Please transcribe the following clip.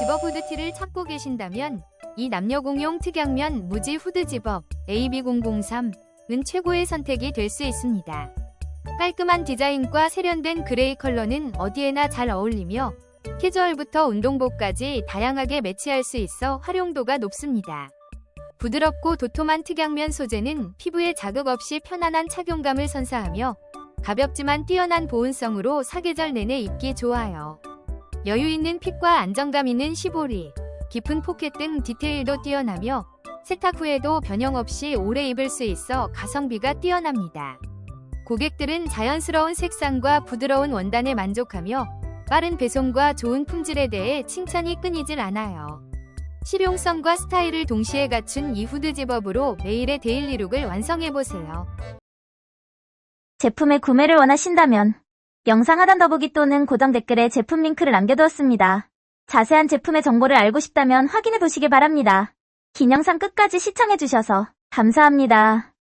집업 후드티를 찾고 계신다면 이 남녀 공용 특양면 무지 후드 집업 AB003은 최고의 선택이 될 수 있습니다. 깔끔한 디자인과 세련된 그레이 컬러는 어디에나 잘 어울리며 캐주얼부터 운동복까지 다양하게 매치할 수 있어 활용도가 높습니다. 부드럽고 도톰한 특양면 소재는 피부에 자극 없이 편안한 착용감을 선사하며 가볍지만 뛰어난 보온성으로 사계절 내내 입기 좋아요. 여유 있는 핏과 안정감 있는 시보리, 깊은 포켓 등 디테일도 뛰어나며 세탁 후에도 변형 없이 오래 입을 수 있어 가성비가 뛰어납니다. 고객들은 자연스러운 색상과 부드러운 원단에 만족하며 빠른 배송과 좋은 품질에 대해 칭찬이 끊이질 않아요. 실용성과 스타일을 동시에 갖춘 이 후드 집업으로 매일의 데일리룩을 완성해보세요. 제품의 구매를 원하신다면 영상 하단 더보기 또는 고정 댓글에 제품 링크를 남겨두었습니다. 자세한 제품의 정보를 알고 싶다면 확인해 보시기 바랍니다. 긴 영상 끝까지 시청해주셔서 감사합니다.